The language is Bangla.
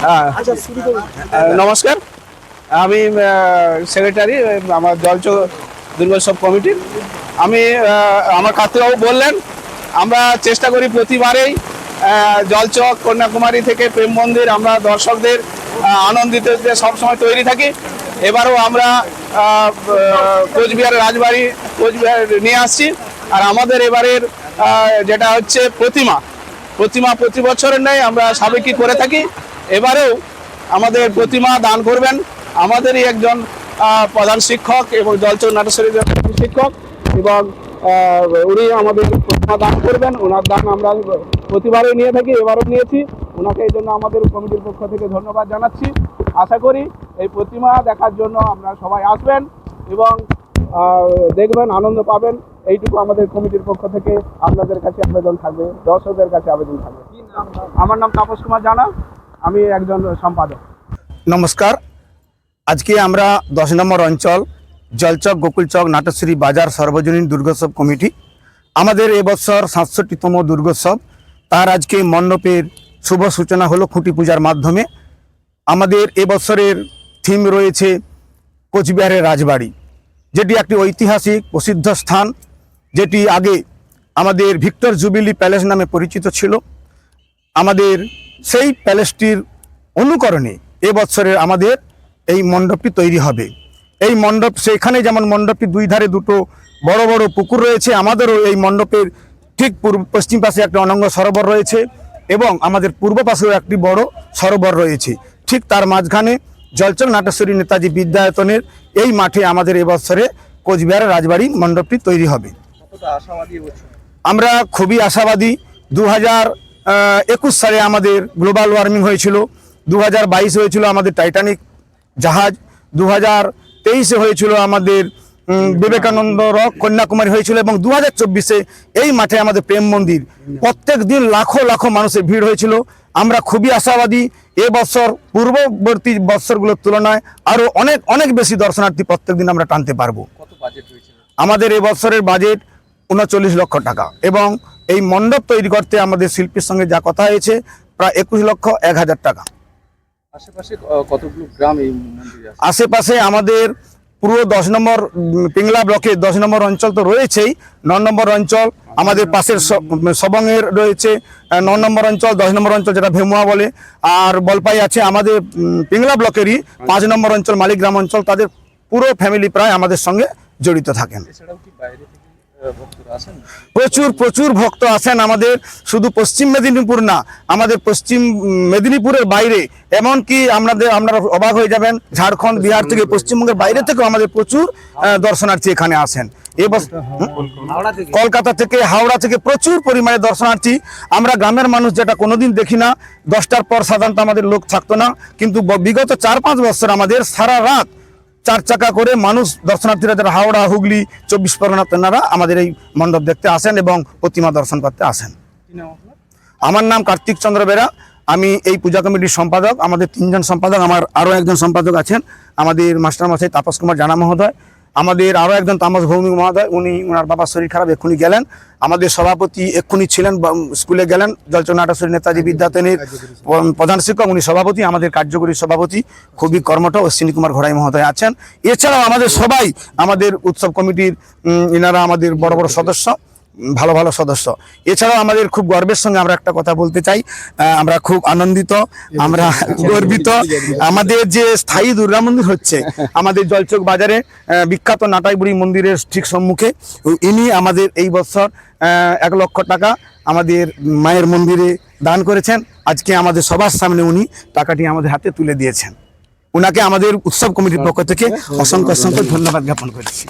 হ্যাঁ। নমস্কার। আমি সেক্রেটারি আমার জলচ দুর্গোৎসব কমিটির। আমি আমার কার্তিকবাবু বললেন আমরা চেষ্টা করি প্রতিবারেই জলচক কন্যাকুমারী থেকে প্রেম মন্দির আমরা দর্শকদের আনন্দিত সবসময় তৈরি থাকি। এবারও আমরা আহ, রাজবাড়ি কোচবিহার নিয়ে আসছি। আর আমাদের এবারের যেটা হচ্ছে প্রতিমা প্রতিমা প্রতি বছরের নেই আমরা সাবেকি করে থাকি। এবারেও আমাদের প্রতিমা দান করবেন। আমাদেরই একজন প্রধান শিক্ষক এবং জলচর নাটেশ্বরী শিক্ষক এবং উনি আমাদের প্রতিমা দান করবেন। ওনার দান আমরা প্রতিবারই নিয়ে থাকি, এবারও নিয়েছি। ওনাকে এই জন্য আমাদের কমিটির পক্ষ থেকে ধন্যবাদ জানাচ্ছি। আশা করি এই প্রতিমা দেখার জন্য আমরা সবাই আসবেন এবং দেখবেন, আনন্দ পাবেন। এইটুকু আমাদের কমিটির পক্ষ থেকে আপনাদের কাছে আবেদন থাকবে দর্শকদের কাছে আবেদন থাকবে। আমার নাম তাপস কুমার জানা আমি একজন সম্পাদক। নমস্কার। আজকে আমরা দশ নম্বর অঞ্চল জলচক গোকুলচক নাটশ্রী বাজার সর্বজনীন দুর্গোৎসব কমিটি। আমাদের এবছর সাতষট্টিতম দুর্গোৎসব। তার আজকে মণ্ডপের শুভ সূচনা হলো খুঁটি পূজার মাধ্যমে। আমাদের এবছরের থিম রয়েছে কোচবিহারের রাজবাড়ি যেটি একটি ঐতিহাসিক প্রসিদ্ধ স্থান। যেটি আগে আমাদের ভিক্টর জুবিলি প্যালেস নামে পরিচিত ছিল, আমাদের সেই প্যালেসটির অনুকরণে এবছরের আমাদের এই মণ্ডপটি তৈরি হবে। এই মণ্ডপ, সেখানে যেমন মণ্ডপটি দুই ধারে দুটো বড় বড় পুকুর রয়েছে, আমাদেরও এই মণ্ডপের ঠিক পূর্ব, পশ্চিম পাশে একটা অনঙ্গ সরোবর রয়েছে এবং আমাদের পূর্ব পাশেও একটি বড় সরোবর রয়েছে। ঠিক তার মাঝখানে জলচল নাটেশ্বরী নেতাজি বিদ্যায়তনের এই মাঠে আমাদের এবছরে কোচবিহার রাজবাড়ি মণ্ডপটি তৈরি হবে। আমরা খুবই আশাবাদী। দু হাজার একুশ সালে আমাদের গ্লোবাল ওয়ার্মিং হয়েছিল। দু হাজার বাইশ হয়েছিল আমাদের টাইটানিক জাহাজ। দু হাজার তেইশে হয়েছিল আমাদের বিবেকানন্দ রক কন্যাকুমারী হয়েছিল এবং দু হাজার চব্বিশে এই মাঠে আমাদের প্রেম মন্দির। প্রত্যেক দিন লাখো লাখো মানুষের ভিড় হয়েছিল। আমরা খুবই আশাবাদী এ বছর পূর্ববর্তী বছরগুলোর তুলনায় আরও অনেক অনেক বেশি দর্শনার্থী প্রত্যেক দিন আমরা টানতে পারব। আমাদের এ এবছরের বাজেট উনচল্লিশ লক্ষ টাকা। এবং এই মণ্ডপ তৈরি করতে আমাদের শিল্পীর সঙ্গে যা কথা হয়েছে প্রায় একুশ লক্ষ এক হাজার টাকা। আশেপাশে কতগুলো গ্রাম এই আশেপাশে আমাদের পুরো দশ নম্বর পিংলা ব্লকে দশ নম্বর অঞ্চল তো রয়েছেই ন নম্বর অঞ্চল আমাদের পাশের সবংয়ের রয়েছে ন নম্বর অঞ্চল দশ নম্বর অঞ্চল যেটা ভেমুয়া বলে আর বলপাই আছে আমাদের পিংলা ব্লকেরই পাঁচ নম্বর অঞ্চল মালিগ্রাম অঞ্চল তাদের পুরো ফ্যামিলি প্রায় আমাদের সঙ্গে জড়িত থাকেন। প্রচুর প্রচুর ভক্ত আসেন আমাদের। শুধু পশ্চিম মেদিনীপুর না, আমাদের পশ্চিম মেদিনীপুরের বাইরে, এমনকি আমাদের, আপনারা অবাক হয়ে যাবেন, ঝাড়খণ্ড, বিহার থেকে পশ্চিমবঙ্গের বাইরে থেকেও আমাদের প্রচুর দর্শনার্থী এখানে আসেন কলকাতা থেকে হাওড়া থেকে প্রচুর পরিমাণে দর্শনার্থী। আমরা গ্রামের মানুষ যেটা কোনোদিন দেখি না, দশটার পর সাধারণত আমাদের লোক থাকতো না, কিন্তু বিগত চার পাঁচ বছর আমাদের সারা রাত চার চাকা করে মানুষ দর্শনার্থীরা যারা হাওড়া হুগলি চব্বিশ পরগনা তেনারা আমাদের এই মণ্ডপ দেখতে আসেন এবং প্রতিমা দর্শন করতে আসেন। আমার নাম কার্তিক চন্দ্র বেরা। আমি এই পূজা কমিটির সম্পাদক আমাদের তিনজন সম্পাদক আমার আরও একজন সম্পাদক আছেন। আমাদের মাস্টারমশাই তাপস কুমার জানা মহোদয়। আমাদের আরও একজন তামাস ভৌমিক মহোদয়, উনি ওনার বাবার শরীর খারাপ, এক্ষুনি গেলেন। আমাদের সভাপতি এক্ষুনি ছিলেন স্কুলে গেলেন। জলচনাটেশ্বরী নেতাজি বিদ্যাতনের প্রধান শিক্ষক, উনি সভাপতি, আমাদের কার্যকরী সভাপতি, খুবই কর্মঠ অশ্বিনী কুমার ঘোড়াই মহোদয় আছেন। এছাড়াও আমাদের সবাই, আমাদের উৎসব কমিটির ইনারা আমাদের বড় বড় সদস্য। ভালো ভালো সদস্য। এছাড়াও আমাদের খুব গর্বের সঙ্গে আমরা একটা কথা বলতে চাই। আমরা খুব আনন্দিত আমরা গর্বিত। আমাদের যে স্থায়ী দুর্গা মন্দির হচ্ছে আমাদের জলচক বাজারে বিখ্যাত নাটাইবুড়ি মন্দিরের ঠিক সম্মুখে ইনি আমাদের এই বছর এক লক্ষ টাকা আমাদের মায়ের মন্দিরে দান করেছেন। আজকে আমাদের সবার সামনে উনি টাকাটি আমাদের হাতে তুলে দিয়েছেন। ওনাকে আমাদের উৎসব কমিটির পক্ষ থেকে অসংখ্য অসংখ্য ধন্যবাদ জ্ঞাপন করেছি।